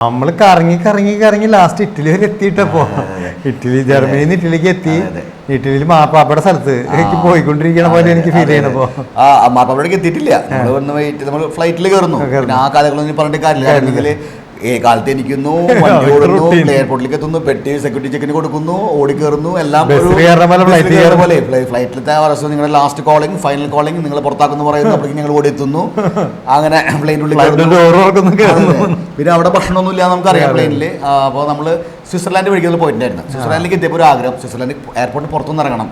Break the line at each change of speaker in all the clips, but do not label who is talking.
നമ്മൾ കറങ്ങി കറങ്ങി കറങ്ങി ലാസ്റ്റ് ഇറ്റലി വരെ എത്തിയിട്ടപ്പോ. ഇറ്റലി ജർമ്മനിന്ന് ഇറ്റലിക്ക് എത്തി. ഇറ്റലിയിൽ മാപ്പാപ്പയുടെ സ്ഥലത്ത് എനിക്ക് പോയിക്കൊണ്ടിരിക്കണ പോലെ എനിക്ക് ഫീൽ ചെയ്യണപ്പോ.
ആ മാപ്പാപ്പഴേക്ക് എത്തിയിട്ടില്ല. നമ്മൾ വന്ന് വൈറ്റ് നമ്മൾ ഫ്ലൈറ്റിൽ കയറുന്നു ആ കാലങ്ങളൊന്നും പറഞ്ഞിട്ട് കാര്യമില്ല. കാലത്ത് എനിക്കുന്നു വണ്ടി ഓടുന്നു
routine.
എയർപോർട്ടിലേക്ക് എത്തുന്നു പെട്ടി സെക്യൂരിറ്റി ചെക്കിന് കൊടുക്കുന്നു ഓടിക്കേറുന്നു എല്ലാം
പോലെ
ഫ്ലൈറ്റിലത്തെ അവസ്ഥ നിങ്ങളുടെ ലാസ്റ്റ് കോളിംഗ് ഫൈനൽ കോളിംഗ് നിങ്ങൾ പുറത്താക്കുന്നു പറയുന്നു അപ്പോഴേക്കും ഞങ്ങൾ ഓടി എത്തുന്നു. അങ്ങനെ പ്ലെയിനുള്ളിൽ പിന്നെ അവിടെ ഭക്ഷണമൊന്നും ഇല്ല നമുക്കറിയാം പ്ലെയിനിൽ അപ്പോൾ നമ്മൾ സ്വിറ്റ്സർലാൻഡ് വഴിക്കുള്ള പോയിട്ടുണ്ടായിരുന്നു. സ്വിറ്റ്സർലാൻഡിലേക്ക് എത്തിയപ്പോൾ ഒരു ആഗ്രഹം സ്വിറ്റ്സർലാൻഡ് എയർപോർട്ടിൽ പുറത്തുനിന്ന് ഇറങ്ങണം.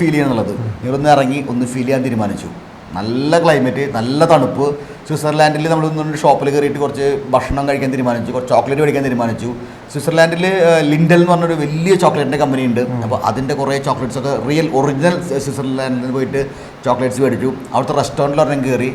ഫീൽ ചെയ്യാന്നുള്ളത് നിങ്ങളൊന്ന് ഇറങ്ങി ഒന്ന് ഫീൽ ചെയ്യാൻ തീരുമാനിച്ചു. നല്ല ക്ലൈമറ്റ് നല്ല തണുപ്പ്. സ്വിറ്റ്സർലാൻഡിൽ നമ്മൾ ഒന്ന് ഷോപ്പിൽ കയറിയിട്ട് കുറച്ച് ഭക്ഷണം കഴിക്കാൻ തീരുമാനിച്ചു കുറച്ച് ചോക്ലേറ്റ് കഴിക്കാൻ തീരുമാനിച്ചു. സ്വിറ്റ്സർലാൻഡിൽ ലിൻഡൽ എന്ന് പറഞ്ഞൊരു വലിയ ചോക്ലേറ്റിന്റെ കമ്പനി ഉണ്ട്. അപ്പോൾ അതിന്റെ കുറേ ചോക്ലേറ്റ്സ് ഒക്കെ റിയൽ ഒറിജിനൽ സ്വിറ്റ്സർലാൻഡിൽ പോയിട്ട് ചോക്ലേറ്റ്സ് മേടിച്ചു. അവിടുത്തെ റെസ്റ്റോറന്റിൽ ഒരെണ്ണം കയറി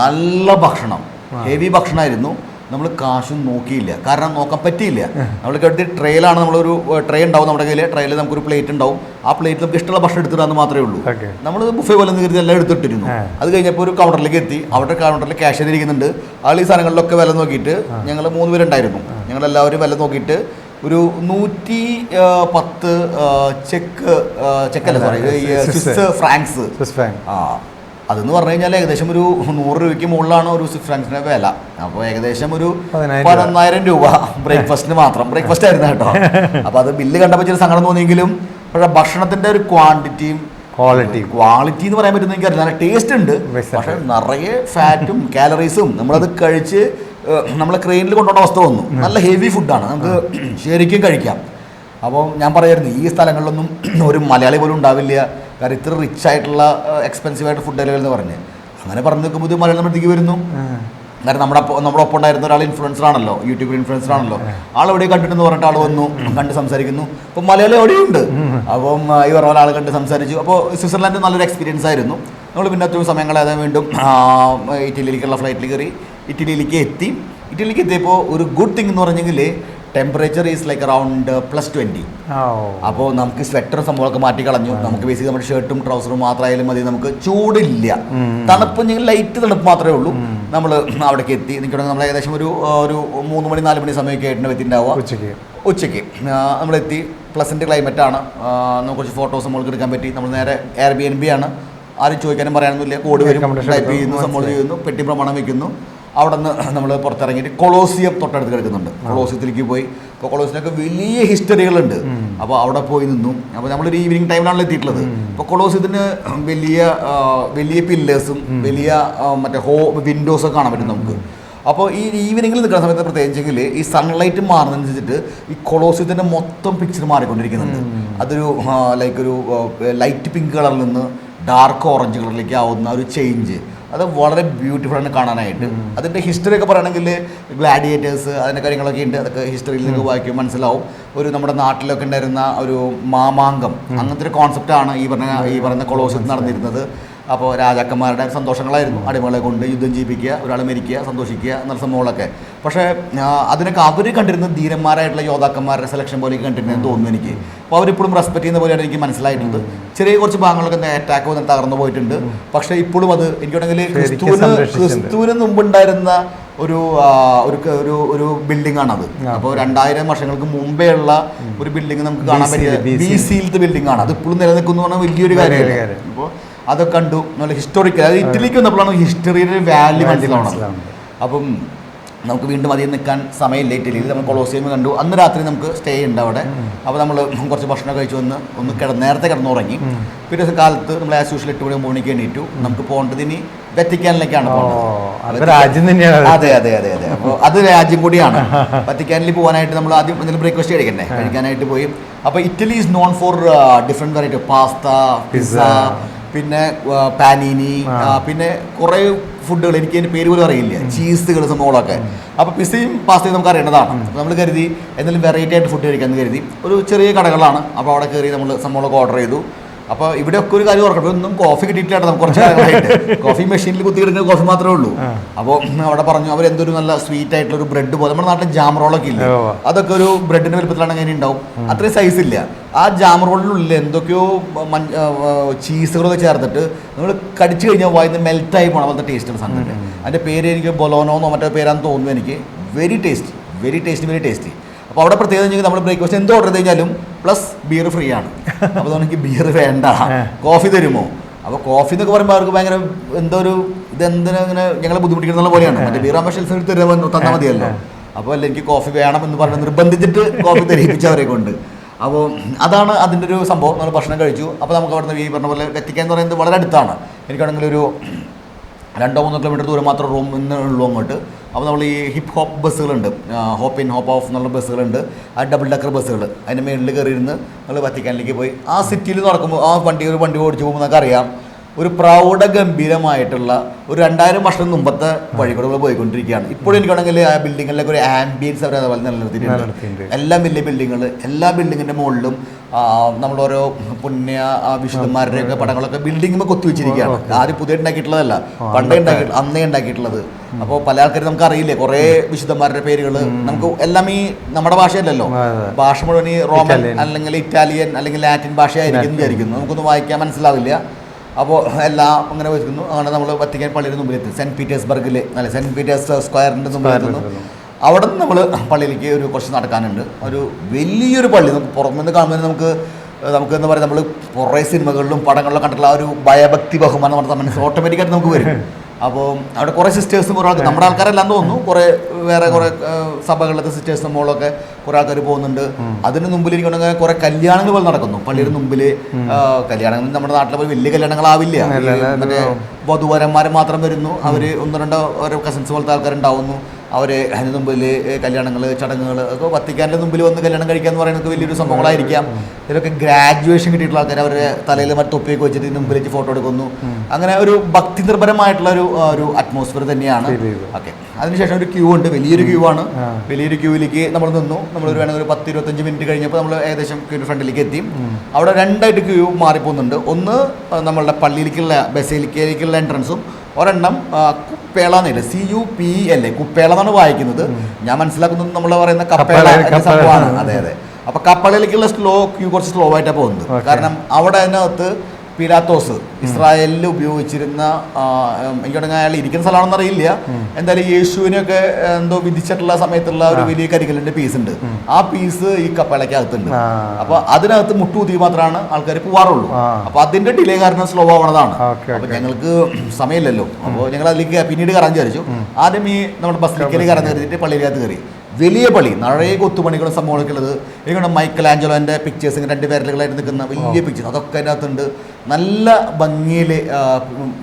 നല്ല ഭക്ഷണം. ഹെവി ഭക്ഷണമായിരുന്നു നമ്മൾ കാശും നോക്കിയില്ല. കാരണം നോക്കാൻ പറ്റിയില്ല. നമ്മൾ കരുതി ട്രെയിലാണ് നമ്മളൊരു ട്രേ ഉണ്ടാവും നമ്മുടെ കയ്യിൽ ട്രെയിലിൽ നമുക്കൊരു പ്ലേറ്റ് ഉണ്ടാവും. ആ പ്ലേറ്റിൽ നമുക്ക് ഇഷ്ടമുള്ള ഭക്ഷണം എടുത്തിടാന്ന് മാത്രമേ ഉള്ളൂ. നമ്മൾ ബുഫേ പോലെ കരുതി എല്ലാം എടുത്തിട്ടിരുന്നു. അത് കഴിഞ്ഞപ്പോൾ ഒരു കൗണ്ടറിലേക്ക് എത്തി. അവിടെ കൗണ്ടറിൽ ക്യാഷ് ഇരിക്കുന്നുണ്ട് ആൾ ഈ സാധനങ്ങളിലൊക്കെ വില നോക്കിയിട്ട് ഞങ്ങൾ മൂന്ന് പേരുണ്ടായിരുന്നു. ഞങ്ങൾ എല്ലാവരും വില നോക്കിയിട്ട് ഒരു നൂറ്റി പത്ത് ചെക്ക് ചെക്കല്ല സോറി സ്വിസ് ഫ്രാങ്ക്സ്. ആ. അതെന്ന് പറഞ്ഞു കഴിഞ്ഞാൽ ഏകദേശം ഒരു നൂറ് രൂപയ്ക്ക് മുകളിലാണ് ഒരു സിക്സ് ഫ്രാങ്ക്സിന്റെ വില. അപ്പോൾ ഏകദേശം ഒരു. പതിനൊന്നായിരം രൂപ. ബ്രേക്ക്ഫാസ്റ്റിന് മാത്രം. ബ്രേക്ക്ഫാസ്റ്റ് ആയിരുന്നു കേട്ടോ. അപ്പോൾ അത് ബില്ല് കണ്ടപ്പോൾ ചില സങ്കടം തോന്നിയെങ്കിലും പക്ഷേ ഭക്ഷണത്തിന്റെ ഒരു ക്വാണ്ടിറ്റിയും
ക്വാളിറ്റി.
ക്വാളിറ്റി എന്ന് പറയാൻ പറ്റുന്ന എനിക്കറിയില്ല. നല്ല ടേസ്റ്റ് ഉണ്ട്. പക്ഷേ നിറയെ ഫാറ്റും കാലറീസും നമ്മളത് കഴിച്ച് നമ്മളെ ക്രെയിനിൽ കൊണ്ടുവന്ന അവസ്ഥ വന്നു. നല്ല ഹെവി ഫുഡാണ്. നമുക്ക് ശരിക്കും കഴിക്കാം. അപ്പോൾ ഞാൻ പറയായിരുന്നു ഈ സ്ഥലങ്ങളിലൊന്നും ഒരു മലയാളി പോലും ഉണ്ടാവില്ല. കാരണം ഇത്ര റിച്ച് ആയിട്ടുള്ള എക്സ്പെൻസീവ് ആയിട്ട് ഫുഡ് ഡെലിവറി എന്ന് പറഞ്ഞ്. അങ്ങനെ പറഞ്ഞു നിൽക്കുമ്പോൾ ഇത് മലയാളം നമ്മളത്തേക്ക് വരുന്നു. കാരണം നമ്മുടെ നമ്മുടെ ഒപ്പം ഉണ്ടായിരുന്ന ഒരാൾ ഇൻഫ്ലുവൻസർ ആണല്ലോ യൂട്യൂബിൽ ഇൻഫ്ലുവൻസർ ആണല്ലോ. ആൾ എവിടെ കണ്ടിട്ടെന്ന് പറഞ്ഞിട്ട് ആൾ വന്നു കണ്ട് സംസാരിക്കുന്നു. അപ്പം മലയാളം എവിടെയുണ്ട്? അപ്പം ഈ പറഞ്ഞ ആൾ കണ്ട് സംസാരിച്ചു. അപ്പോൾ സ്വിറ്റ്സർലാൻഡ് നല്ലൊരു എക്സ്പീരിയൻസ് ആയിരുന്നു. നമ്മൾ പിന്നെ ഒത്തിരി സമയങ്ങളാതെ വീണ്ടും ഇറ്റലിയിലേക്കുള്ള ഫ്ലൈറ്റിൽ കയറി ഇറ്റലിയിലേക്ക് എത്തി. ഇറ്റലിക്ക് എത്തിയപ്പോൾ ഒരു ഗുഡ് തിങ് എന്ന് പറഞ്ഞെങ്കിൽ temperature is like around plus twenty അപ്പോൾ നമുക്ക് സ്വെറ്ററും സംഭവമൊക്കെ മാറ്റി കളഞ്ഞു നമുക്ക് ബേസിക് നമ്മുടെ ഷർട്ടും ട്രൗസറും മാത്രമായാലും മതി. നമുക്ക് ചൂടില്ല. തണുപ്പ് ഞങ്ങൾ ലൈറ്റ് തണുപ്പ് മാത്രമേ ഉള്ളൂ. നമ്മൾ അവിടേക്ക് എത്തി. നിൽക്കണമെങ്കിൽ നമ്മൾ ഏകദേശം ഒരു ഒരു മൂന്ന് മണി നാല് മണി സമയമൊക്കെ ആയിട്ടുണ്ട് എത്തിണ്ടാവുക
ഉച്ചയ്ക്ക്.
ഉച്ചയ്ക്ക്. നമ്മളെത്തി. പ്ലസന്റ് ക്ലൈമറ്റ് ആണ്. നമുക്ക് കുറച്ച് ഫോട്ടോസ് നമ്മൾക്ക് എടുക്കാൻ പറ്റി. നമ്മൾ നേരെ എയർ ബി എൻ ബി ആണ്. ആരും ചോദിക്കാനും പറയാനൊന്നുമില്ല. കോഡ് വരും. ടൈപ്പ്. ചെയ്യുന്നു സംഭവം ചെയ്യുന്നു. പെട്ടി പ്രമാണം വെക്കുന്നു. അവിടെ നിന്ന് നമ്മൾ പുറത്തിറങ്ങിയിട്ട് കൊളോസിയം തൊട്ടടുത്ത് കിടക്കുന്നുണ്ട്. കൊളോസിയത്തിലേക്ക് പോയി. അപ്പോൾ കൊളോസിനൊക്കെ വലിയ ഹിസ്റ്ററികളുണ്ട്. അപ്പോൾ അവിടെ പോയി നിന്നു. അപ്പോൾ നമ്മളൊരു ഈവനിങ് ടൈമിലാണല്ലോ എത്തിയിട്ടുള്ളത്. അപ്പോൾ കൊളോസിയത്തിന് വലിയ വലിയ പില്ലേഴ്സും വലിയ മറ്റേ ഹോ വിൻഡോസൊക്കെ കാണാൻ പറ്റും നമുക്ക്. അപ്പോൾ ഈ ഈവനിങ്ങിൽ നിൽക്കുന്ന സമയത്ത് പ്രത്യേകിച്ചെങ്കിൽ ഈ സൺലൈറ്റ് മാറുന്നതനുസരിച്ചിട്ട് ഈ കൊളോസിയത്തിന്റെ മൊത്തം പിക്ചർ മാറിക്കൊണ്ടിരിക്കുന്നുണ്ട്. അതൊരു ലൈക്ക് ഒരു ലൈറ്റ് പിങ്ക് കളറിൽ നിന്ന് ഡാർക്ക് ഓറഞ്ച് കളറിലേക്ക് ആവുന്ന ഒരു ചേഞ്ച് അത് വളരെ ബ്യൂട്ടിഫുൾ ആണ് കാണാനായിട്ട്. അതിന്റെ ഹിസ്റ്ററി ഒക്കെ പറയുകയാണെങ്കിൽ ഗ്ലാഡിയേറ്റേഴ്സ് അതിന്റെ കാര്യങ്ങളൊക്കെ ഉണ്ട്. അതൊക്കെ ഹിസ്റ്ററിയിൽ നിങ്ങൾക്ക് വായിക്കും മനസ്സിലാവും. ഒരു നമ്മുടെ നാട്ടിലൊക്കെ ഉണ്ടായിരുന്ന ഒരു മാമാങ്കം. അങ്ങനത്തെ ഒരു കോൺസെപ്റ്റാണ് ഈ പറഞ്ഞ ഈ പറയുന്ന കൊളോസിയത്തിൽ നടന്നിരുന്നത്. അപ്പോൾ രാജാക്കന്മാരുടെ സന്തോഷങ്ങളായിരുന്നു. അടിമകളെ കൊണ്ട് യുദ്ധം ജീവിക്കുക ഒരാളെ മരിക്കുക സന്തോഷിക്കുക എന്നുള്ള സംഭവങ്ങളൊക്കെ പക്ഷേ അതിനൊക്കെ അവർ കണ്ടിരുന്ന ധീരന്മാരായിട്ടുള്ള യോദ്ധാക്കന്മാരുടെ സെലക്ഷൻ പോലെ കണ്ടിരുന്നതെന്ന് തോന്നുന്നു എനിക്ക്. അപ്പോൾ അവരിപ്പോഴും റെസ്പെക്ട് ചെയ്യുന്ന പോലെയാണ് എനിക്ക് മനസ്സിലായിട്ടുള്ളത്. ചെറിയ കുറച്ച് ഭാഗങ്ങളൊക്കെ അറ്റാക്ക് വന്നിട്ട് തകർന്നു പോയിട്ടുണ്ട്. പക്ഷേ ഇപ്പോഴും അത് എനിക്കുണ്ടെങ്കിൽ ക്രിസ്തുവിന്. ക്രിസ്തുവിന് മുമ്പുണ്ടായിരുന്ന ഒരു ഒരു ഒരു ഒരു ബിൽഡിംഗ് ആണത്. അപ്പോൾ രണ്ടായിരം വർഷങ്ങൾക്ക് മുമ്പേ ഉള്ള ഒരു ബിൽഡിംഗ് നമുക്ക് കാണാൻ
പറ്റില്ല
പറ്റിയ ബി സിയിലത്തെ ബിൽഡിംഗ് ആണ്. അത് ഇപ്പോഴും നിലനിൽക്കുന്നു പറഞ്ഞാൽ വലിയൊരു
കാര്യമാണ്
അപ്പോൾ അതൊക്കെ കണ്ടു. നല്ല ഹിസ്റ്റോറിക്കൽ അതായത് ഇറ്റലിക്ക് വന്നപ്പോഴാണ് ഹിസ്റ്ററിയുടെ വാല്യൂ മനസ്സിലാവണം അപ്പം നമുക്ക് വീണ്ടും അധികം നിൽക്കാൻ സമയമില്ല. ഇറ്റലിയിൽ നമ്മൾ കൊളോസിയം കണ്ടു. അന്ന് രാത്രി നമുക്ക് സ്റ്റേ ഉണ്ട് അവിടെ. അപ്പോൾ നമ്മൾ കുറച്ച് ഭക്ഷണം കഴിച്ചു വന്ന് ഒന്ന് കിട നേരത്തെ കിടന്നുറങ്ങി. പിറ്റേ ദിവസം കാലത്ത് നമ്മൾ ആസ് യൂഷ്വൽ എട്ട് മണി മോണിക്ക് എണീറ്റു. നമുക്ക് പോകേണ്ടത് ഇനി വത്തിക്കാനിലേക്കാണ്
ഓ, രാജ്യം തന്നെയാണ് അതെ.
അതെ അതെ അതെ അപ്പോൾ അത് രാജ്യം കൂടിയാണ്. വത്തിക്കാനിൽ പോകാനായിട്ട് നമ്മൾ ആദ്യം എന്തെങ്കിലും ബ്രേക്ക്ഫാസ്റ്റ് കഴിക്കണ്ടേ? കഴിക്കാനായിട്ട് പോയി. അപ്പോൾ Italy is known for different variety pasta pizza. പിന്നെ പാനീനി പിന്നെ കുറേ ഫുഡുകൾ എനിക്ക് അതിന്റെ പേര് പോലും അറിയില്ല. ചീസുകൾ സംഭവങ്ങളൊക്കെ അപ്പോൾ പിസയും പാസ്തയും നമുക്ക് അറിയേണ്ടതാണ്. നമ്മൾ കരുതി എന്തെങ്കിലും വെറൈറ്റി ആയിട്ട് ഫുഡ് കഴിക്കാമെന്ന് കരുതി ഒരു ചെറിയ കടകളാണ്. അപ്പോൾ അവിടെ കയറി നമ്മൾ സംഭവങ്ങളൊക്കെ ഓർഡർ ചെയ്തു. അപ്പോൾ ഇവിടെയൊക്കെ ഒരു കാര്യം ഓർക്കണം ഒന്നും കോഫി കിട്ടിയിട്ടില്ല നമുക്ക് കുറച്ച് കാലങ്ങളായിട്ട്. കോഫി മെഷീനിൽ കുത്തി കിടക്കുന്ന കോഫി മാത്രമേ ഉള്ളൂ.
അപ്പൊ
അപ്പോൾ അവിടെ പറഞ്ഞു അവർ എന്തൊരു നല്ല സ്വീറ്റ് ആയിട്ടുള്ള ഒരു ബ്രെഡ് പോലെ. നമ്മുടെ നാട്ടിൽ ജാം റോളൊക്കെ ഇല്ല. അതൊക്കെ ഒരു ബ്രെഡിന്റെ വലുപ്പത്തിലാണ് അങ്ങനെ ഉണ്ടാവും? അത്രയും സൈസ് ഇല്ല. ആ ജാം റോളിനുള്ളിൽ എന്തൊക്കെയോ ചീസുകളൊക്കെ ചേർത്തിട്ട് നമ്മൾ കടിച്ചു കഴിഞ്ഞാൽ വായിന്ന് മെൽറ്റായി പോകണം പോലത്തെ ടേസ്റ്റ് സാധനം അതിന്റെ പേര് എനിക്ക് ബൊലോനോന്നോ മറ്റേ പേരാന്ന് തോന്നുന്നു എനിക്ക്. Very tasty very tasty very tasty അപ്പോൾ അവിടെ പ്രത്യേകത വെച്ചാൽ നമ്മൾ ബ്രേക്ക്ഫാസ്റ്റ് എന്ത് ഓർഡർ ചെയ്ത് കഴിഞ്ഞാലും പ്ലസ് ബിയർ ഫ്രീ ആണ് അപ്പോൾ എനിക്ക് ബിയർ വേണ്ട. കോഫി തരുമോ? അപ്പോൾ കോഫി എന്നൊക്കെ പറയുമ്പോൾ അവർക്ക് ഭയങ്കര എന്തോ ഒരു ഇതെന്തിനാ ഇങ്ങനെ ഞങ്ങളെ ബുദ്ധിമുട്ടിക്കുന്ന പോലെയാണ് മറ്റേ ബിയർ ആകുമ്പോൾ ഷെൽഫ് എടുത്ത് തരുമ്പോൾ തന്നാൽ മതിയല്ലോ. അപ്പോൾ അല്ല എനിക്ക് കോഫി വേണം എന്ന് പറഞ്ഞ് നിർബന്ധിച്ചിട്ട് കോഫി തരിപ്പിച്ചവരെ കൊണ്ട്. അപ്പോൾ അതാണ് അതിന്റെ ഒരു സംഭവം. നമ്മൾ ഭക്ഷണം കഴിച്ചു. അപ്പോൾ നമുക്ക് അവിടുന്ന് ഈ പറഞ്ഞ പോലെ എത്തിക്കാൻ എന്ന് പറയുന്നത് വളരെ അടുത്താണ്. എനിക്കാണെങ്കിൽ ഒരു രണ്ടോ മൂന്നോ കിലോമീറ്റർ ദൂരം മാത്രം റൂം ഉള്ളൂ അങ്ങോട്ട്. അപ്പോൾ നമ്മൾ ഈ ഹിപ്പ് ഹോപ്പ് ബസ്സുകളുണ്ട്. ഹോപ്പ് ഇൻ ഹോപ്പ് ഓഫ് എന്നുള്ള ബസ്സുകളുണ്ട്. ആ ഡബിൾ ഡക്കർ ബസ്സുകൾ. അതിന്റെ മേളിൽ കയറിയിരുന്ന് നമ്മൾ വത്തിക്കാനിലേക്ക് പോയി. ആ സിറ്റിയിൽ നടക്കുമ്പോൾ ആ വണ്ടി ഒരു വണ്ടി ഓടിച്ചു പോകുമ്പോൾ നമുക്ക് അറിയാം ഒരു പ്രൗഢ ഗംഭീരമായിട്ടുള്ള ഒരു രണ്ടായിരം വർഷം മുമ്പത്തെ വഴി കൂടെ നമ്മൾ പോയിക്കൊണ്ടിരിക്കുകയാണ്. ഇപ്പോഴും എനിക്കാണെങ്കിൽ ആ ബിൽഡിങ്ങിലൊക്കെ ഒരു ആംബിയൻസ് അവർ അതുപോലെ നിലനിർത്തിയിട്ടുണ്ട്. എല്ലാം വലിയ ബിൽഡിങ്ങൾ എല്ലാ ബിൽഡിങ്ങിന്റെ മുകളിലും നമ്മളോരോ പുണ്യ വിശുദ്ധന്മാരുടെയൊക്കെ പടങ്ങളൊക്കെ ബിൽഡിംഗ് കൊത്തി വെച്ചിരിക്കുകയാണ്. ആദ്യം പുതിയ ഉണ്ടാക്കിയിട്ടുള്ളതല്ല. പണ്ടേ ഉണ്ടാക്കിയിട്ടുള്ള അന്നേ ഉണ്ടാക്കിയിട്ടുള്ളത്. അപ്പോൾ പല ആൾക്കാരും നമുക്ക് അറിയില്ലേ? കുറേ വിശുദ്ധന്മാരുടെ പേരുകൾ നമുക്ക് എല്ലാം ഈ നമ്മുടെ ഭാഷയല്ലല്ലോ. ഭാഷ മുഴുവൻ ഈ റോമൻ അല്ലെങ്കിൽ ഇറ്റാലിയൻ അല്ലെങ്കിൽ ലാറ്റിൻ ഭാഷയായിരിക്കും വിചാരിക്കുന്നു. നമുക്കൊന്നും വായിക്കാൻ മനസ്സിലാവില്ല. അപ്പോൾ എല്ലാം അങ്ങനെ വെച്ചിരുന്നു അങ്ങനെ നമ്മൾ വത്തിക്കാൻ പള്ളിയുടെ മുമ്പിലെത്തി സെന്റ് പീറ്റേഴ്സ്ബർഗിൽ അല്ല സെന്റ് പീറ്റേഴ്സ് സ്ക്വയറിന്റെ മുമ്പിലെത്തുന്നു അവിടെ നിന്ന് നമ്മൾ പള്ളിയിലേക്ക് ഒരു കുറച്ച് നടക്കാനുണ്ട്. ഒരു വലിയൊരു പള്ളി. നമുക്ക് പുറത്തുനിന്ന് കാണുമ്പോൾ നമുക്ക് നമുക്ക് എന്ന് പറയുക നമ്മൾ കുറേ സിനിമകളിലും പടങ്ങളിലും കണ്ടിട്ടുള്ള ആ ഒരു ഭയഭക്തി ബഹുമാനം നമ്മുടെ മനസ്സിൽ ഓട്ടോമാറ്റിക്കായിട്ട് നമുക്ക് വരും. അപ്പോൾ അവിടെ കുറേ സിസ്റ്റേഴ്സും കുറേ ആൾക്കാർ നമ്മുടെ ആൾക്കാരെല്ലാം തോന്നുന്നു. കുറേ വേറെ കുറെ സഭകളിലത്തെ സിസ്റ്റേഴ്സും മോളൊക്കെ കുറെ ആൾക്കാർ പോകുന്നുണ്ട്. അതിന് മുമ്പിൽ എനിക്കുണ്ടെങ്കിൽ കുറെ കല്യാണങ്ങൾ പോലെ നടക്കുന്നു. പള്ളിയുടെ മുമ്പിൽ കല്യാണങ്ങൾ നമ്മുടെ നാട്ടിലെ പോലെ വലിയ കല്യാണങ്ങളാവില്ല. മറ്റേ വധുവരന്മാർ മാത്രം വരുന്നു. അവർ ഒന്ന് രണ്ടോ ഓരോ കസിൻസ് പോലത്തെ ആൾക്കാരുണ്ടാവുന്നു. അവർ അതിന് മുമ്പിൽ കല്യാണങ്ങൾ ചടങ്ങുകൾ ഒക്കെ വത്തിക്കാന്റെ മുമ്പിൽ വന്ന് കല്യാണം കഴിക്കുക എന്ന് പറയുന്നത് വലിയൊരു സംഭവങ്ങളായിരിക്കാം. ഇതിലൊക്കെ ഗ്രാജുവേഷൻ കിട്ടിയിട്ടുള്ള ആൾക്കാർ അവരെ തലയിൽ മറ്റു തൊപ്പിയൊക്കെ വെച്ചിട്ട് ഇതിന് മുമ്പിൽ വെച്ച് ഫോട്ടോ എടുക്കുന്നു അങ്ങനെ ഒരു ഭക്തി നിർഭരമായിട്ടുള്ള ഒരു ഒരു അറ്റ്മോസ്ഫിയർ തന്നെയാണ്. ഓക്കെ അതിനുശേഷം ഒരു ക്യൂ ഉണ്ട്. വലിയൊരു ക്യൂ ആണ്. വലിയൊരു ക്യൂവിലേക്ക് നമ്മൾ നിന്നു. നമ്മൾ ഒരു വേണമെങ്കിൽ ഒരു പത്ത് ഇരുപത്തഞ്ച് മിനിറ്റ് കഴിഞ്ഞപ്പോൾ നമ്മൾ ഏകദേശം ക്യൂവിന്റെ ഫ്രണ്ടിലേക്ക് എത്തി. അവിടെ രണ്ടായിട്ട് ക്യൂ മാറിപ്പോകുന്നുണ്ട്. ഒന്ന് നമ്മളുടെ പള്ളിയിലേക്കുള്ള ബസേലിക്കയിലേക്കുള്ള എൻട്രൻസും ഒരെണ്ണം കുപ്പേള എന്നില്ല സി യു പി അല്ലേ കുപ്പേള എന്നാണ് വായിക്കുന്നത്. ഞാൻ മനസ്സിലാക്കുന്നത് നമ്മൾ പറയുന്ന കപ്പേള. സംഭവമാണ്. അതെ അതെ. അപ്പൊ കപ്പളയിലേക്കുള്ള സ്ലോ ക്യൂ കുറച്ച് സ്ലോ ആയിട്ടാണ് പോകുന്നത്. കാരണം അവിടെ അതിനകത്ത് പിലാത്തോസ് ഇസ്രായേലിൽ ഉപയോഗിച്ചിരുന്ന ഉം, അയാൾ ഇരിക്കുന്ന സ്ഥലമാണെന്ന് അറിയില്ല. എന്തായാലും യേശുവിനൊക്കെ എന്തോ വിധിച്ചിട്ടുള്ള സമയത്തുള്ള ഒരു വലിയ കരികലിന്റെ പീസ് ഉണ്ട്. ആ പീസ് ഈ കപ്പളയ്ക്കകത്തുണ്ട്
ആ.
അപ്പൊ അതിനകത്ത് മുട്ടുകുത്തി മാത്രമാണ് ആൾക്കാർ പോവാറുള്ളൂ. അപ്പൊ അതിന്റെ ഡിലേ കാരണം സ്ലോ ആവണതാണ്. അപ്പൊ ഞങ്ങൾക്ക് സമയമില്ലല്ലോ. അപ്പോൾ ഞങ്ങൾ അതിലേക്ക് പിന്നീട് കയറാൻ വിചാരിച്ചു. ആദ്യം ഈ നമ്മുടെ ബസ്സിലേക്ക് കറങ്ങി കയറിയിട്ട് പള്ളിയിലകത്ത് കയറി. വലിയ പള്ളി നിറയെ കൊത്തുപണികളും സംഭവങ്ങളൊക്കെ ഉള്ളത്. എനിക്കുണ്ട് മൈക്കൽ ആഞ്ചലോന്റെ പിക്ചേഴ്സ് ഇങ്ങനെ രണ്ട് പേരലുകളായിട്ട് നിൽക്കുന്ന വലിയ പിക്ചേഴ്സ് അതൊക്കെ അതിനകത്തുണ്ട്. നല്ല ഭംഗിയിൽ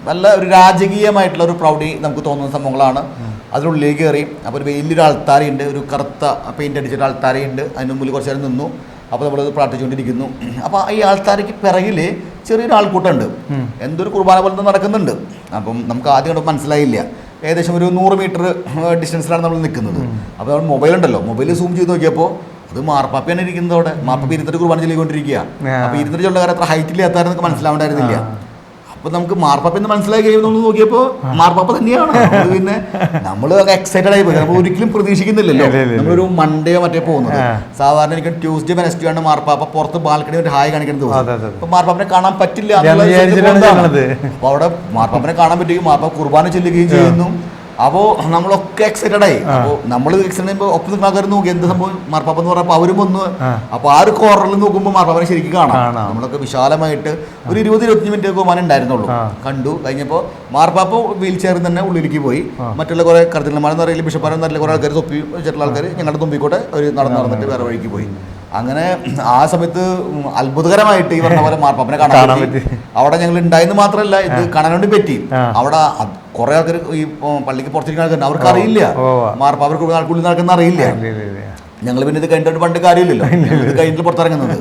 നല്ല ഒരു രാജകീയമായിട്ടുള്ള ഒരു പ്രൗഢി നമുക്ക് തോന്നുന്ന സംഭവങ്ങളാണ്. അതിനുള്ളിലേക്ക് കയറി. അപ്പോൾ ഒരു വലിയൊരു ആൾത്താരയുണ്ട്. ഒരു കറുത്ത പെയിന്റ് അടിച്ചിട്ട് ആൾത്താരയുണ്ട്. അതിന് മുമ്പിൽ കുറച്ച് നേരം നിന്നു. അപ്പോൾ നമ്മളത് പ്രാർത്ഥിച്ചുകൊണ്ടിരിക്കുന്നു. അപ്പോൾ ഈ ആൾത്താരയ്ക്ക് പിറകിൽ ചെറിയൊരു ആൾക്കൂട്ടമുണ്ട്. എന്തൊരു കുർബാന പോലെ നടക്കുന്നുണ്ട്. അപ്പം നമുക്ക് ആദ്യം കണ്ടപ്പോൾ മനസ്സിലായില്ല. ഏകദേശം ഒരു നൂറ് മീറ്റർ ഡിസ്റ്റൻസിലാണ് നമ്മൾ നിൽക്കുന്നത്. അപ്പോൾ നമ്മൾ മൊബൈൽ ഉണ്ടല്ലോ. മൊബൈൽ സൂം ചെയ്ത് നോക്കിയപ്പോൾ അത് മാർപ്പാപ്പയാണ് ഇരിക്കുന്നത് അവിടെ. മാർപ്പാപ്പ ഇരുന്നിട്ട് കുർബാന ചൊല്ലിക്കൊണ്ടിരിക്കുക. അപ്പോൾ ഇരുന്നിട്ട് ചൊല്ലുകാർ അത്ര ഹൈറ്റിൽ എത്താറെന്നൊക്കെ മനസ്സിലാവുണ്ടായിരുന്നില്ല അപ്പോൾ നമുക്ക് മാർപ്പാപ്പ എന്ന് മനസ്സിലായി കഴിയുമ്പോൾ നമ്മൾ നോക്കിയപ്പോ മാർപ്പാപ്പ തന്നെയാണ്. പിന്നെ നമ്മൾ എക്സൈറ്റഡ് ആയി പോയി. നമ്മൾ ഒരിക്കലും പ്രതീക്ഷിക്കുന്നില്ലല്ലോ. നമ്മളൊരു മൺഡേയോ മറ്റേ പോകുന്നത്. സാധാരണ എനിക്ക് ട്യൂസ്ഡേ വെനസ്ഡേ ആണ് മാർപ്പാപ്പ പുറത്ത് ബാൽക്കണി ഒരു ഹായ് കാണിക്കുന്ന ദിവസം.
അതെ, അതെ, അതെ.
അപ്പോൾ മാർപ്പാപ്പനെ കാണാൻ പറ്റില്ല അപ്പൊ അവിടെ മാർപ്പാപ്പനെ കാണാൻ പറ്റുകയും മാർപ്പാപ്പ കുർബാന ചെല്ലുകയും ചെയ്യുന്നു. അപ്പോൾ നമ്മളൊക്കെ എക്സൈറ്റഡ് ആയി. അപ്പോൾ നമ്മൾ എക്സൈറ്റഡ് ചെയ്യുമ്പോൾ ഒപ്പം നിൽക്കുന്ന ആൾക്കാർ നോക്കി എന്ത് സംഭവം? മാർപ്പാപ്പ എന്ന് പറഞ്ഞപ്പോൾ അവരും വന്നു
അപ്പൊ
അപ്പോൾ ആ ഒരു കോർണറിൽ നോക്കുമ്പോൾ മാർപ്പാപ്പനെ ശരിക്കും കാണാം. നമ്മളൊക്കെ വിശാലമായിട്ട് ഒരു ഇരുപത് ഇരുപത്തഞ്ച് മിനിറ്റ് കുർബാന ഉണ്ടായിരുന്നുള്ളൂ. കണ്ടു കഴിഞ്ഞപ്പോൾ മാർപ്പാപ്പ വീൽ ചെയറിൽ തന്നെ ഉള്ളിലേക്ക് പോയി. മറ്റുള്ള കുറേ കർദിനന്മാരെന്ന് അറിയില്ല ബിഷപ്പാരെന്ന് അറിയില്ല കുറേ ആൾക്കാർ തൊപ്പി വെച്ചിട്ടുള്ള ആൾക്കാർ ഞങ്ങളുടെ തുമ്പിക്കോട്ടെ അവർ നടന്ന് നടന്നിട്ട് വേറെ വഴിക്ക് പോയി. അങ്ങനെ ആ സമയത്ത് അത്ഭുതകരമായിട്ട് ഈ പറഞ്ഞ പോലെ മാർപ്പാപ്പനെ കാണാൻ പറ്റി. അവിടെ ഞങ്ങൾ ഉണ്ടായെന്ന് മാത്രമല്ല ഇത് കാണാൻ വേണ്ടി പറ്റി. അവിടെ കുറെ ആൾക്കാർ ഈ പള്ളിക്ക് പുറത്തിരിക്കുന്ന ആൾക്കാർ അവർക്ക് അറിയില്ല.
മാർപ്പാപ്പർക്ക്
മാർപ്പാപ്പ ആൾക്കുള്ളിൽ നടക്കുന്ന അറിയില്ല. ഞങ്ങൾ പിന്നെ ഇത് കഴിഞ്ഞിട്ട് പണ്ട് കാര്യമില്ലല്ലോ. ഇത് കഴിഞ്ഞിട്ട് പുറത്തിറങ്ങുന്നത്.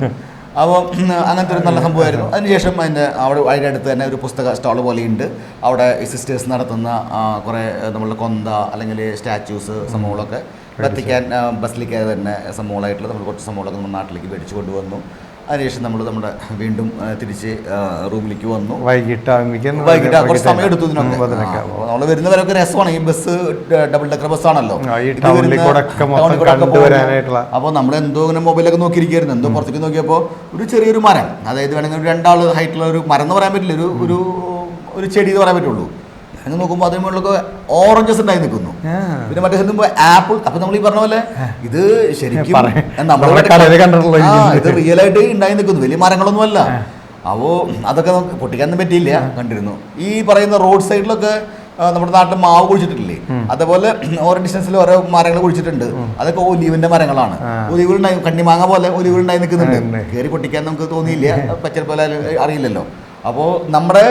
അപ്പോൾ അങ്ങനത്തെ ഒരു നല്ല സംഭവമായിരുന്നു. അതിനുശേഷം അതിന്റെ അവിടെ അതിന്റെ അടുത്ത് തന്നെ ഒരു പുസ്തക സ്റ്റാൾ പോലെയുണ്ട്. അവിടെ സിസ്റ്റേഴ്സ് നടത്തുന്ന കുറേ നമ്മളുടെ കൊന്ത അല്ലെങ്കിൽ സ്റ്റാച്യൂസ് സംഭവങ്ങളൊക്കെ. എത്തിക്കാൻ ബസ്സിലേക്ക് തന്നെ സംഭവങ്ങളായിട്ടുള്ള നമ്മൾ കുറച്ച് സമൂഹമൊക്കെ നമ്മുടെ നാട്ടിലേക്ക് മേടിച്ചു കൊണ്ടുവന്നു. അതിനുശേഷം നമ്മൾ നമ്മുടെ വീണ്ടും തിരിച്ച് റൂമിലേക്ക് വന്നു.
വൈകിട്ട്
വൈകിട്ട് കുറച്ച് സമയം എടുത്തു. നമ്മൾ വരുന്നവരൊക്കെ രസമാണ്. ഈ ബസ് ഡബിൾ ഡെക്കർ ബസ്സാണല്ലോ അപ്പോൾ നമ്മൾ എന്തോ ഇങ്ങനെ മൊബൈലൊക്കെ നോക്കിയിരിക്കുകയായിരുന്നു എന്തോ പുറത്തേക്ക് നോക്കിയപ്പോൾ ഒരു ചെറിയൊരു മരം. അതായത് വേണമെങ്കിൽ രണ്ടാൾ ഹൈറ്റുള്ള ഒരു മരം എന്ന് പറയാൻ പറ്റില്ല. ഒരു ഒരു ഒരു ചെടി എന്ന് പറയാൻ പറ്റുള്ളൂ. അങ്ങനെ നോക്കുമ്പോൾ അതിന് മുകളിലൊക്കെ ഓറഞ്ചസ് ഉണ്ടായി നിൽക്കുന്നു. പിന്നെ മറ്റേ സ്ഥലത്ത് ആപ്പിൾ അപ്പൊ നമ്മൾ ഈ പറഞ്ഞ പോലെ ഇത് ശരിക്കും ഇത് റിയൽ ആയിട്ട് ഉണ്ടായി നിൽക്കുന്നു. വലിയ മരങ്ങളൊന്നും അല്ല അപ്പോ അതൊക്കെ നമുക്ക് പൊട്ടിക്കാനൊന്നും പറ്റിയില്ല. കണ്ടിരുന്നു. ഈ പറയുന്ന റോഡ് സൈഡിലൊക്കെ നമ്മുടെ നാട്ടിൽ മാവ് കുഴിച്ചിട്ടില്ലേ? അതേപോലെ ഓരോ ഡിസ്റ്റൻസിൽ ഓരോ മരങ്ങൾ കുഴിച്ചിട്ടുണ്ട്. അതൊക്കെ ഒലിവിന്റെ മരങ്ങളാണ്. ഒലിവ് ഉണ്ടായി കണ്ണിമാങ്ങ പോലെ ഒലിവ് ഉണ്ടായി നിൽക്കുന്നുണ്ട്. കയറി പൊട്ടിക്കാൻ നമുക്ക് തോന്നിയില്ല. പച്ചൽ പോലെ അറിയില്ലല്ലോ. അപ്പോൾ നമ്മുടെ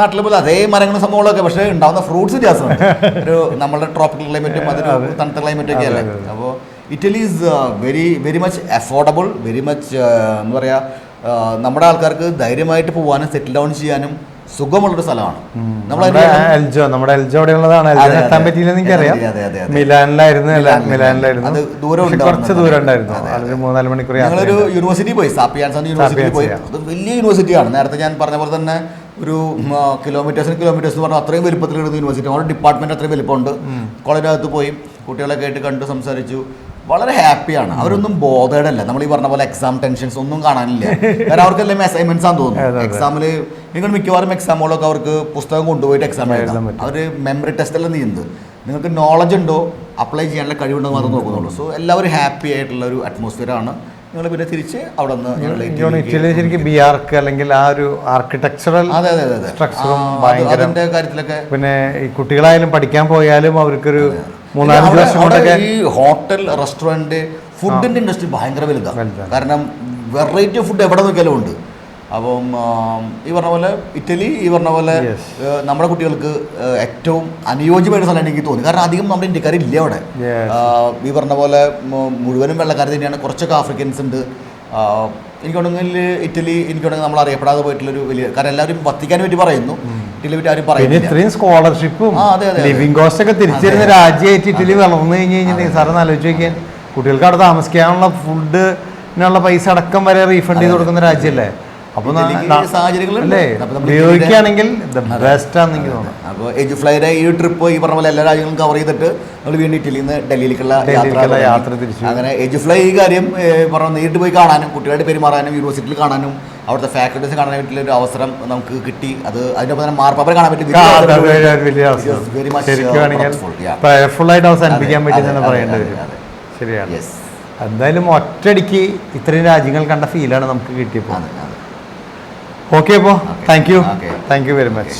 നാട്ടിലെ പോലെ അതേ മരങ്ങളും സംഭവങ്ങളൊക്കെ പക്ഷേ ഉണ്ടാവുന്ന ഫ്രൂട്ട്സ് വ്യത്യാസമുണ്ട്. ഒരു നമ്മുടെ ട്രോപ്പിക്കൽ ക്ലൈമറ്റും അതിന് തണുത്ത ക്ലൈമറ്റും ഒക്കെ അല്ലേ? അപ്പോൾ Italy is very very much affordable very much എന്ന് പറയുക നമ്മുടെ ആൾക്കാർക്ക് ധൈര്യമായിട്ട് പോകാനും സെറ്റിൽ ഡൗൺ ചെയ്യാനും സുഖമുള്ളൊരു സ്ഥലമാണ്.
നമ്മുടെ എൽജോ നമ്മുടെ എൽജോ അവിടെയുള്ളതാണ്. എത്താൻ എനിക്കറിയാം. മിലാനിലായിരുന്നു
മിലാനിലായിരുന്നു. അത് ദൂരം
കുറച്ച്. ദൂരം ഉണ്ടായിരുന്നു. മൂന്നാൽ മണിക്കൂർ
ഞങ്ങളൊരു യൂണിവേഴ്സിറ്റി പോയി സാപ്പിയാൻസ് യൂണിവേഴ്സിറ്റി പോയി. അത് വലിയ യൂണിവേഴ്സിറ്റിയാണ് നേരത്തെ ഞാൻ പറഞ്ഞ പോലെ തന്നെ ഒരു കിലോമീറ്റേഴ്സിന് കിലോമീറ്റേഴ്സ് പറഞ്ഞാൽ അത്രയും വലുപ്പത്തിൽ കിടക്കുന്ന യൂണിവേഴ്സിറ്റി അവരുടെ ഡിപ്പാർട്ട്മെന്റ് അത്രയും വലുപ്പമുണ്ട്. കോളേജിനകത്ത് പോയി കുട്ടികളെ കേട്ട് കണ്ട് സംസാരിച്ചു. വളരെ ഹാപ്പിയാണ് അവരൊന്നും ബോധേഡ് അല്ല നമ്മൾ ഈ പറഞ്ഞ പോലെ എക്സാം ടെൻഷൻസ് ഒന്നും കാണാനില്ല. കാരണം അവർക്കെല്ലാം അസൈൻമെന്റ്സ് ആണെന്ന് തോന്നുന്നു. എക്സാമിൽ നിങ്ങൾ മിക്കവാറും എക്സാമുകളൊക്കെ അവർക്ക് പുസ്തകം കൊണ്ടുപോയിട്ട് എക്സാം എഴുതാം. അവർ മെമ്മറി ടെസ്റ്റ് എല്ലാം നീന്ത് നിങ്ങൾക്ക് നോളജ് ഉണ്ടോ? അപ്ലൈ ചെയ്യാനുള്ള കഴിവുണ്ടോ മാത്രം നോക്കുന്നുള്ളൂ. സോ എല്ലാവരും ഹാപ്പി ആയിട്ടുള്ള ഒരു അറ്റ്മോസ്ഫിയർ ആണ്. ഞങ്ങൾ പിന്നെ തിരിച്ച് അവിടെ നിന്ന്
ശരിക്കും ബി ആർക്ക് അല്ലെങ്കിൽ ആ ഒരു ആർക്കിടെക്ചറൽ
അതെ അതെ അതെ അതെ.
സ്ട്രക്ചറും ഭയങ്കര
അതിന്റെ കാര്യത്തിലൊക്കെ
പിന്നെ ഈ കുട്ടികളായാലും പഠിക്കാൻ പോയാലും അവർക്കൊരു മൂന്നാലഞ്ച്
അവിടെ-
വർഷം കൊണ്ടൊക്കെ
ഈ ഹോട്ടൽ റെസ്റ്റോറന്റ് ഫുഡിന്റെ ഇൻഡസ്ട്രി ഭയങ്കര വലുതാണ്
വലുതാണ്.
കാരണം വെറൈറ്റി ഫുഡ് എവിടെ നോക്കിയാലും ഉണ്ട്. അപ്പം ഈ പറഞ്ഞ പോലെ ഇറ്റലി ഈ പറഞ്ഞ പോലെ നമ്മുടെ കുട്ടികൾക്ക് ഏറ്റവും അനുയോജ്യമായ സ്ഥലമാണ് എനിക്ക് തോന്നി. കാരണം അധികം നമ്മുടെ ഇന്ത്യക്കാർ
ഇല്ല
അവിടെ. ഈ പറഞ്ഞ പോലെ മുഴുവനും വെള്ളക്കാർ തന്നെയാണ്. കുറച്ചൊക്കെ ആഫ്രിക്കൻസ് ഉണ്ട്. എനിക്കുണ്ടെങ്കിൽ ഇറ്റലി എനിക്കുണ്ടെങ്കിൽ നമ്മൾ അറിയപ്പെടാതെ പോയിട്ടുള്ളൊരു വലിയ കാരണം എല്ലാവരും വത്തിക്കാൻ പറ്റി പറയുന്നു. ഇറ്റലിയെ പറ്റി ആരും പറയുന്നു
ഇത്രയും സ്കോളർഷിപ്പും. ലിവിങ് കോസ്റ്റ് ഒക്കെ തിരിച്ചിരുന്ന രാജ്യമായിട്ട് ഇറ്റലി വളർന്നു കഴിഞ്ഞ് കഴിഞ്ഞാൽ സാറൊന്ന് ആലോചിച്ച് നോക്കിയാൽ കുട്ടികൾക്ക് അവിടെ താമസിക്കാനുള്ള ഫുഡിനുള്ള പൈസ അടക്കം വരെ റീഫണ്ട് ചെയ്ത് കൊടുക്കുന്ന രാജ്യമല്ലേ? ഉപയോഗിക്കുകയാണെങ്കിൽ ബെസ്റ്റ് ആണെന്ന് എനിക്ക് തോന്നുന്നു.
അപ്പോൾ എജ് ഫ്ലൈയുടെ ഈ ട്രിപ്പ് ഈ പറഞ്ഞ പോലെ എല്ലാ രാജ്യങ്ങളും കവർ ചെയ്തിട്ട് നമ്മൾ വീണ്ടും ഇറ്റലിയിൽ നിന്ന് ഡൽഹിയിലേക്കുള്ള യാത്ര
തിരിച്ചു.
അങ്ങനെ എജ് ഫ്ലൈ ഈ കാര്യം പറഞ്ഞ നേരിട്ട് പോയി കാണാനും കുട്ടികളുടെ പെരുമാറാനും യൂണിവേഴ്സിറ്റിയിൽ കാണാനും അവിടുത്തെ ഫാക്കൽറ്റീസ് കാണാൻ പറ്റിയ ഒരു അവസരം നമുക്ക് കിട്ടി. അത് അതിനൊപ്പം തന്നെ മാർപ്പാപ്പരെ കാണാൻ പറ്റി.
പ്രയർഫുൾ ആയിട്ട് അവസാനിപ്പിക്കാൻ
അതെ,
പറ്റി
അതെ,
പറയേണ്ടി വരും. ശരിയാണ്. എന്തായാലും ഒറ്റടിക്ക് ഇത്രയും രാജ്യങ്ങൾ കണ്ട ഫീലാണ് നമുക്ക് കിട്ടിയപ്പോൾ. ഓക്കെ അപ്പോൾ. Thank you thank you very much